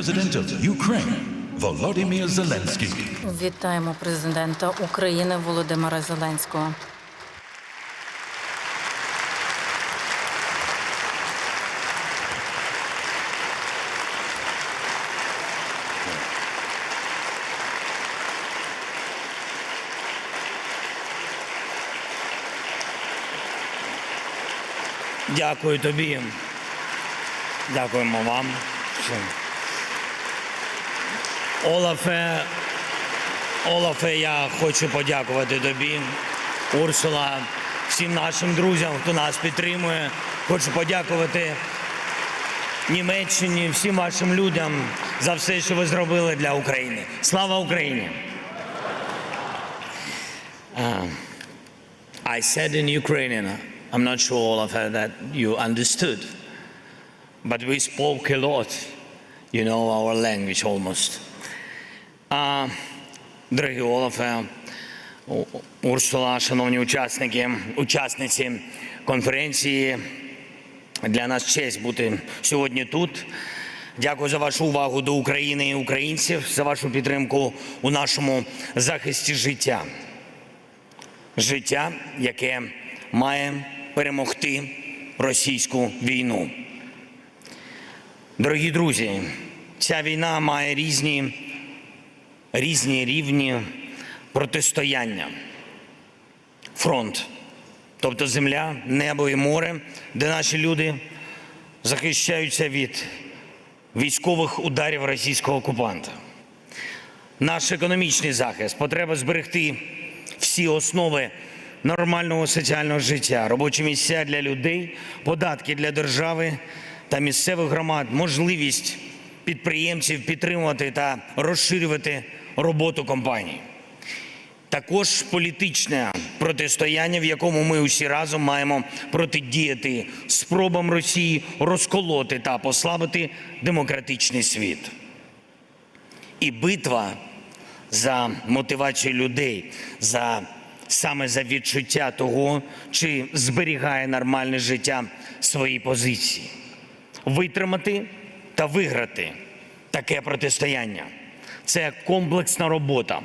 President of Ukraine, Volodymyr Zelensky. Вітаємо президента України Володимира Зеленського. Дякую тобі. Дякуємо вам. Олафе, Олафе, я хочу подякувати тобі, Урсула, всім нашим друзям, хто нас підтримує. Хочу подякувати Німеччині, всім вашим людям за все, що ви зробили для України. Слава Україні! I said in Ukrainian, I'm not sure all that you understood, but we spoke a lot, you know, our language almost. А, дорогі Олафе, Урсула, шановні учасники, учасниці конференції, для нас честь бути сьогодні тут. Дякую за вашу увагу до України і українців, за вашу підтримку у нашому захисті життя життя, яке має перемогти російську війну. Дорогі друзі, ця війна має різні, різні рівні протистояння. Фронт, тобто земля, небо і море, де наші люди захищаються від військових ударів російського окупанта наш економічний захист, потреба зберегти всі основи нормального соціального життя, робочі місця для людей, податки для держави та місцевих громад, можливість підприємців підтримувати та розширювати роботу компаній. Також політичне протистояння, в якому ми усі разом маємо протидіяти спробам Росії розколоти та послабити демократичний світ. І битва за мотивацію людей, за саме за відчуття того, чи зберігає нормальне життя свої позиції, витримати та виграти таке протистояння. Це комплексна робота,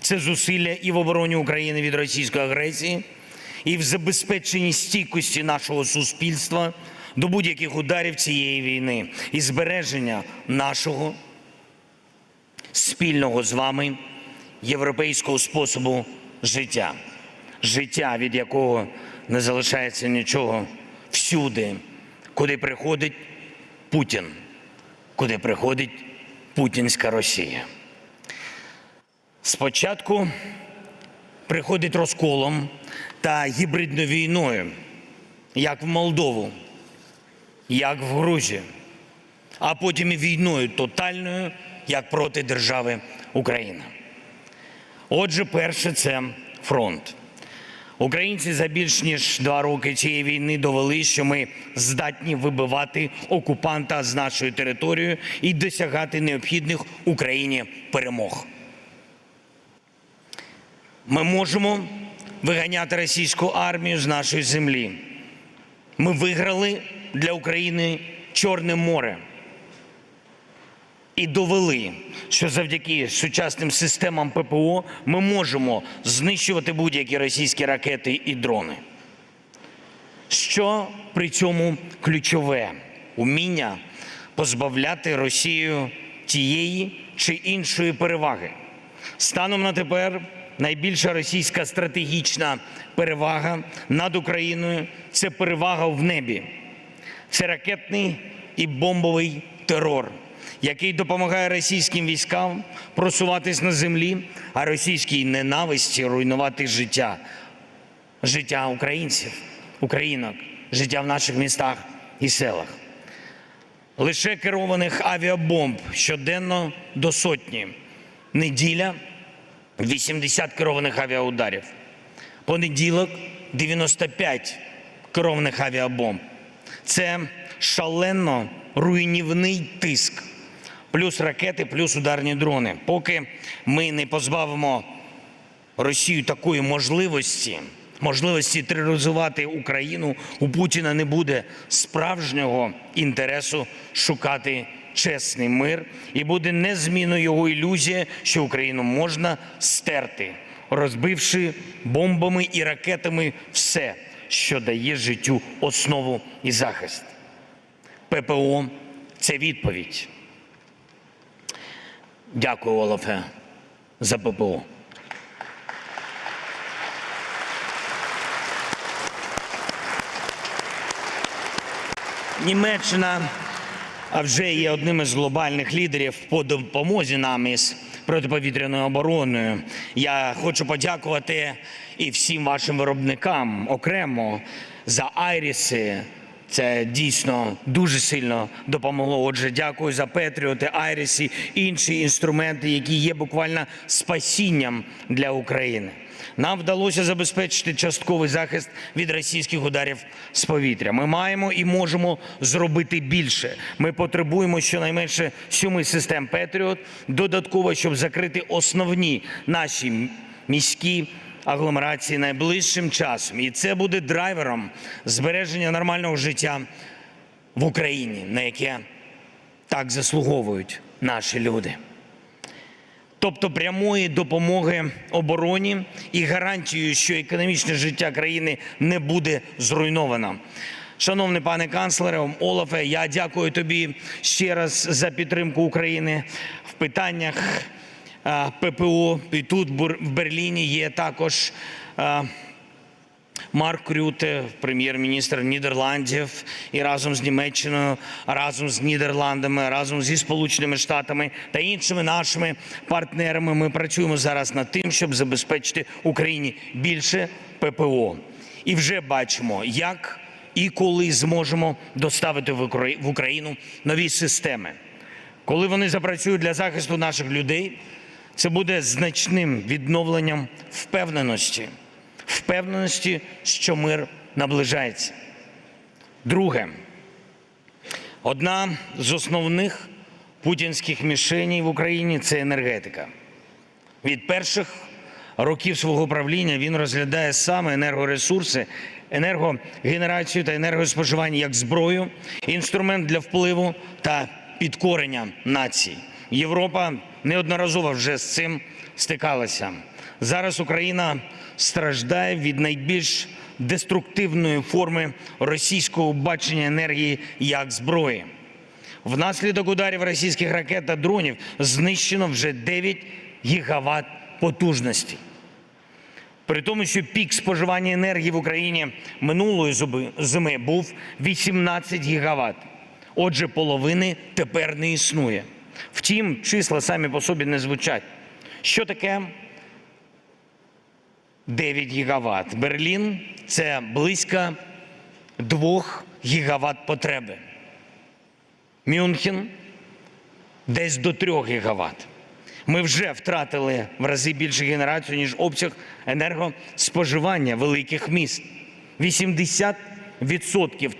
це зусилля і в обороні України від російської агресії, і в забезпеченні стійкості нашого суспільства до будь-яких ударів цієї війни і збереження нашого спільного з вами європейського способу життя, життя, від якого не залишається нічого всюди, куди приходить Путін, куди приходить путінська Росія. Спочатку приходить розколом та гібридною війною, як в Молдову, як в Грузію а потім і війною тотальною, як проти держави Україна. Отже, перше це фронт. Українці за більш ніж два роки цієї війни довели, що ми здатні вибивати окупанта з нашої території і досягати необхідних Україні перемог. Ми можемо виганяти російську армію з нашої землі. Ми виграли для України Чорне море і довели, що завдяки сучасним системам ППО ми можемо знищувати будь-які російські ракети і дрони. Що при цьому ключове уміння позбавляти Росію тієї чи іншої переваги. Станом на тепер найбільша російська стратегічна перевага над Україною це перевага в небі. Це ракетний і бомбовий терор, який допомагає російським військам просуватись на землі, а російській ненависті руйнувати життя, життя українців, українок, життя в наших містах і селах. Лише керованих авіабомб щоденно до сотні. Неділя 80 керованих авіаударів. Понеділок 95 керованих авіабомб. Це шалено руйнівний тиск. Плюс ракети, плюс ударні дрони. Поки ми не позбавимо Росію такої можливості, можливості тероризувати Україну, у Путіна не буде справжнього інтересу шукати чесний мир, і буде незмінно його ілюзія, що Україну можна стерти, розбивши бомбами і ракетами все, що дає життю основу і захист. ППО це відповідь. Дякую, Олафе, за ППО. Німеччина вже є одним із глобальних лідерів по допомозі нам із протиповітряною обороною. Я хочу подякувати і всім вашим виробникам окремо за айріси. Це дійсно дуже сильно допомогло. Отже, дякую за Петріоти, Айрісі, інші інструменти, які є буквально спасінням для України. Нам вдалося забезпечити частковий захист від російських ударів з повітря. Ми маємо і можемо зробити більше. Ми потребуємо щонайменше сьоми систем Петріот додатково, щоб закрити основні наші міські агломерації найближчим часом. І це буде драйвером збереження нормального життя в Україні, на яке так заслуговують наші люди. Тобто прямої допомоги обороні і гарантією, що економічне життя країни не буде зруйновано. Шановний пане канцлере Олафе, я дякую тобі ще раз за підтримку України в питаннях ППО. І тут в Берліні є також. Марк Рюте, прем'єр-міністр Нідерландів, і разом з Німеччиною, разом з Нідерландами, разом зі Сполученими Штатами та іншими нашими партнерами ми працюємо зараз над тим, щоб забезпечити Україні більше ППО. І вже бачимо, як і коли зможемо доставити в Україну нові системи. Коли вони запрацюють для захисту наших людей, це буде значним відновленням впевненості, впевненості, що мир наближається. Друге, одна з основних путінських мішеней в Україні це енергетика. Від перших років свого правління він розглядає саме енергоресурси, енергогенерацію та енергоспоживання як зброю, інструмент для впливу та підкорення націй. Європа неодноразово вже з цим стикалася. Зараз Україна страждає від найбільш деструктивної форми російського бачення енергії як зброї. Внаслідок ударів російських ракет та дронів знищено вже 9 гігават потужності. При тому, що пік споживання енергії в Україні минулої зими був 18 гігават. Отже, половини тепер не існує. Втім, числа самі по собі не звучать. Що таке 9 гігават? Берлін це близько 2 гігават потреби. Мюнхен десь до 3 гігават. Ми вже втратили в рази більше генерацію, ніж обсяг енергоспоживання великих міст. 80%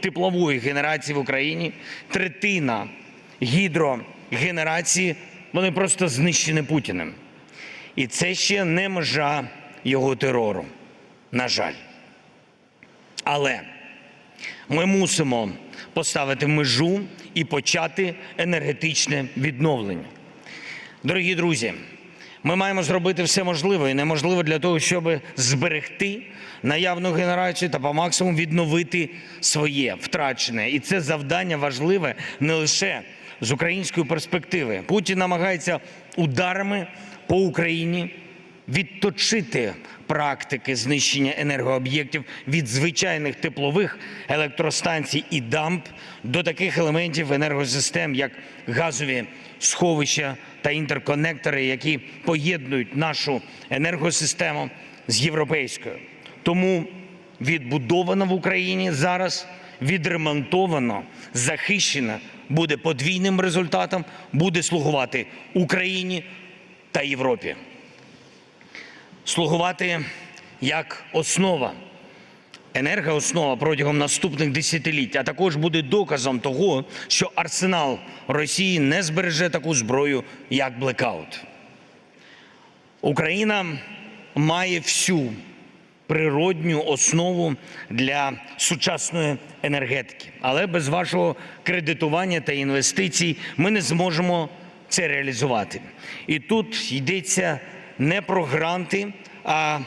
теплової генерації в Україні, третина гідрогенерації, вони просто знищені Путіним. І це ще не межа його терору, на жаль. Але ми мусимо поставити межу і почати енергетичне відновлення. Дорогі друзі, ми маємо зробити все можливе і неможливе для того, щоб зберегти наявну генерацію та по максимуму відновити своє втрачене. І це завдання важливе не лише з української перспективи. Путін намагається ударами по Україні відточити практики знищення енергооб'єктів від звичайних теплових електростанцій і дамб до таких елементів енергосистем, як газові сховища та інтерконектори, які поєднують нашу енергосистему з європейською. Тому відбудовано в Україні зараз, відремонтовано, захищено буде подвійним результатом, буде слугувати Україні та Європі слугувати як основа, енергооснова протягом наступних десятиліть, а також буде доказом того, що арсенал Росії не збереже таку зброю, як блекаут. Україна має всю природню основу для сучасної енергетики. Але без вашого кредитування та інвестицій ми не зможемо це реалізувати. І тут йдеться не про гранти, а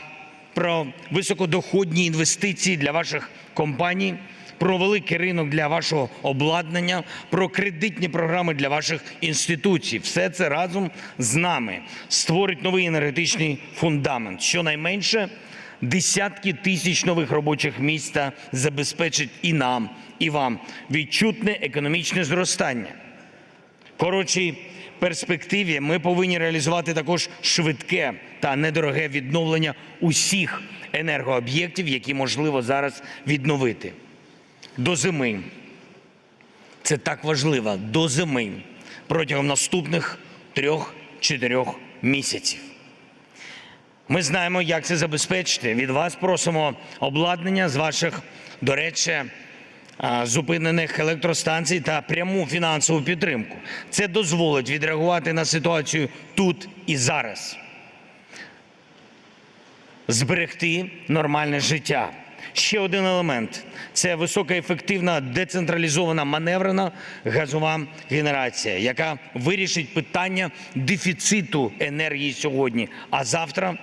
про високодоходні інвестиції для ваших компаній, про великий ринок для вашого обладнання, про кредитні програми для ваших інституцій. Все це разом з нами створить новий енергетичний фундамент. Щонайменше десятки тисяч нових робочих місць та забезпечить і нам, і вам відчутне економічне зростання. Коротшій перспективі ми повинні реалізувати також швидке та недороге відновлення усіх енергооб'єктів, які можливо зараз відновити. До зими. Це так важливо до зими протягом наступних трьох-чотирьох місяців. Ми знаємо, як це забезпечити. Від вас просимо обладнання з ваших, до речі, зупинених електростанцій та пряму фінансову підтримку. Це дозволить відреагувати на ситуацію тут і зараз, зберегти нормальне життя. Ще один елемент це високоефективна децентралізована маневрена газова генерація, яка вирішить питання дефіциту енергії сьогодні, а завтра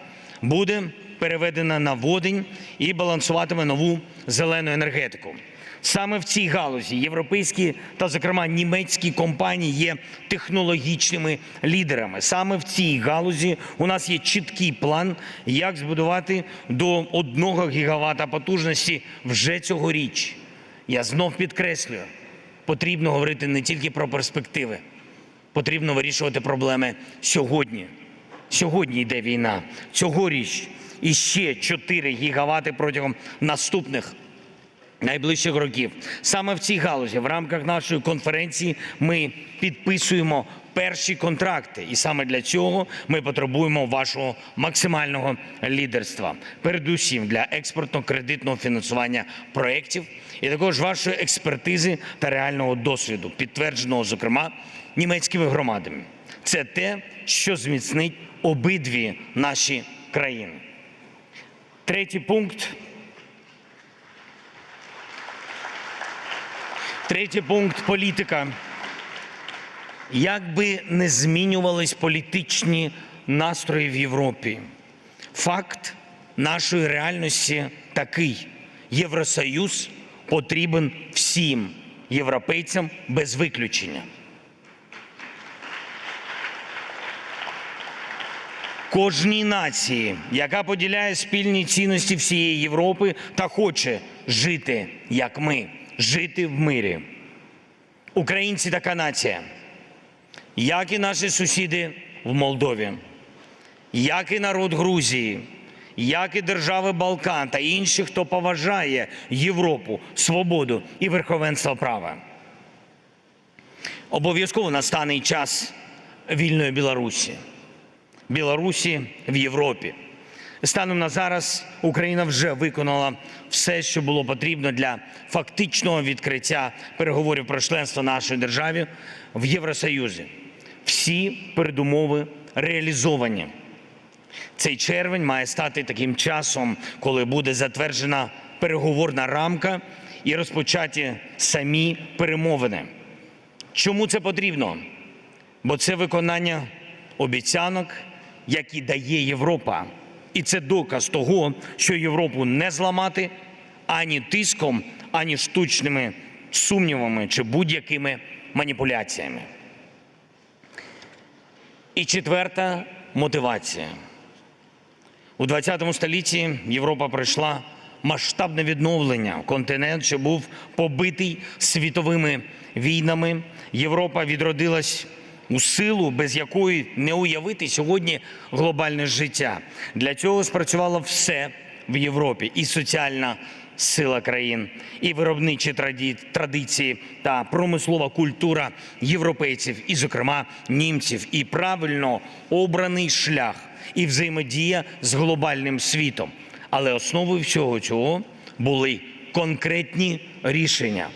буде переведена на водень і балансуватиме нову зелену енергетику. Саме в цій галузі європейські та, зокрема, німецькі компанії є технологічними лідерами. Саме в цій галузі у нас є чіткий план, як збудувати до 1 гігавата потужності вже цьогоріч. Я знов підкреслюю, потрібно говорити не тільки про перспективи, потрібно вирішувати проблеми сьогодні. Сьогодні йде війна. Цьогоріч іще 4 гігавати протягом наступних найближчих років. Саме в цій галузі, в рамках нашої конференції, ми підписуємо перші контракти, і саме для цього ми потребуємо вашого максимального лідерства, передусім для експортно-кредитного фінансування проєктів, і також вашої експертизи та реального досвіду, підтвердженого, зокрема, німецькими громадами. Це те, що зміцнить обидві наші країни. Третій пункт Третій пункт політика. Як би не змінювались політичні настрої в Європі, факт нашої реальності такий: Євросоюз потрібен всім європейцям без виключення. Кожній нації, яка поділяє спільні цінності всієї Європи та хоче жити як ми, жити в мирі. Українці така нація, як і наші сусіди в Молдові, як і народ Грузії, як і держави Балкан та інші, хто поважає Європу, свободу і верховенство права. Обов'язково настане час вільної Білорусі. Білорусі в Європі. Станом на зараз Україна вже виконала все, що було потрібно для фактичного відкриття переговорів про членство нашої держави в Євросоюзі. Всі передумови реалізовані. Цей червень має стати таким часом, коли буде затверджена переговорна рамка і розпочаті самі перемовини. Чому це потрібно? Бо це виконання обіцянок, які дає Європа. І це доказ того, що Європу не зламати ані тиском, ані штучними сумнівами чи будь-якими маніпуляціями. І четверта мотивація. У 20 столітті Європа пройшла масштабне відновлення. Континент, що був побитий світовими війнами. Європа відродилась у силу, без якої не уявити сьогодні глобальне життя. Для цього спрацювало все в Європі: і соціальна сила країн, і виробничі традиції та промислова культура європейців, і, зокрема, німців, і правильно обраний шлях, і взаємодія з глобальним світом. Але основою всього цього були конкретні рішення,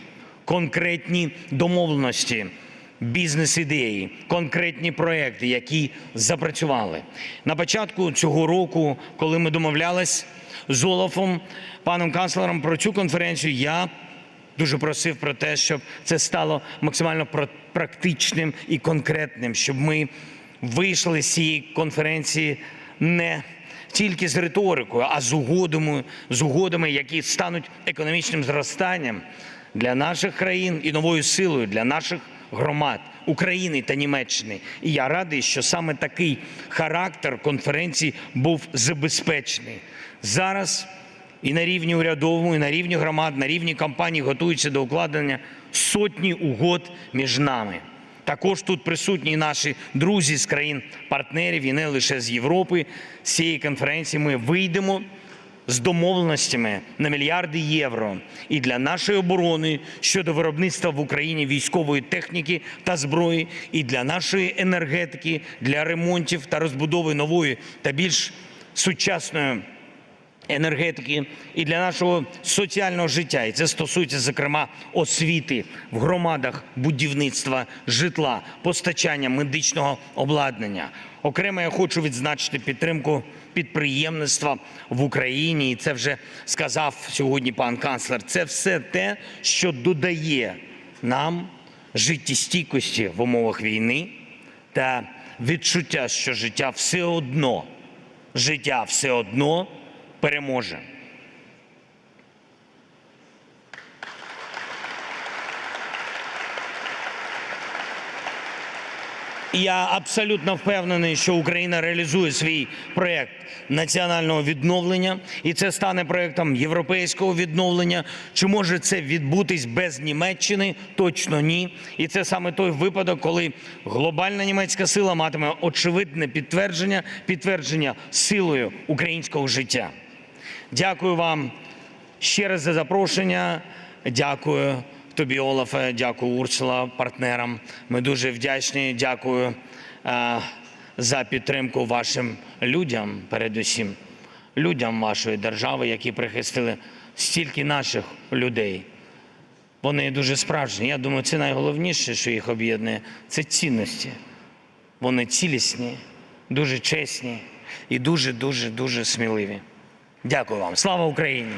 конкретні домовленості, бізнес-ідеї, конкретні проекти, які запрацювали. На початку цього року, коли ми домовлялись, з Олафом, паном канцлером про цю конференцію. Я дуже просив про те, щоб це стало максимально практичним і конкретним, щоб ми вийшли з цієї конференції не тільки з риторикою, а з угодами, з угодами, які стануть економічним зростанням для наших країн і новою силою для наших громад України та Німеччини. І я радий, що саме такий характер конференції був забезпечений. Зараз і на рівні урядовому, і на рівні громад, на рівні компаній готуються до укладення сотні угод між нами. Також тут присутні наші друзі з країн-партнерів, і не лише з Європи. З цієї конференції ми вийдемо з домовленостями на мільярди євро. І для нашої оборони щодо виробництва в Україні військової техніки та зброї, і для нашої енергетики, для ремонтів та розбудови нової та більш сучасної енергетики і для нашого соціального життя. І це стосується, зокрема, освіти в громадах, будівництва, житла, постачання медичного обладнання. Окремо я хочу відзначити підтримку підприємництва в Україні. І це вже сказав сьогодні пан канцлер. Це все те, що додає нам життєстійкості в умовах війни та відчуття, що життя все одно, життя все одно переможе. Я абсолютно впевнений, що Україна реалізує свій проєкт національного відновлення, і це стане проєктом європейського відновлення. Чи може це відбутись без Німеччини? Точно ні. І це саме той випадок, коли глобальна німецька сила матиме очевидне підтвердження, підтвердження силою українського життя. Дякую вам ще раз за запрошення. Дякую тобі, Олафе. Дякую, Урсула, партнерам. Ми дуже вдячні. Дякую е, за підтримку вашим людям, передусім, людям вашої держави, які прихистили стільки наших людей. Вони дуже справжні. Я думаю, це найголовніше, що їх об'єднує, це цінності. Вони цілісні, дуже чесні і дуже, дуже, дуже сміливі. Дякую вам. Слава Україні!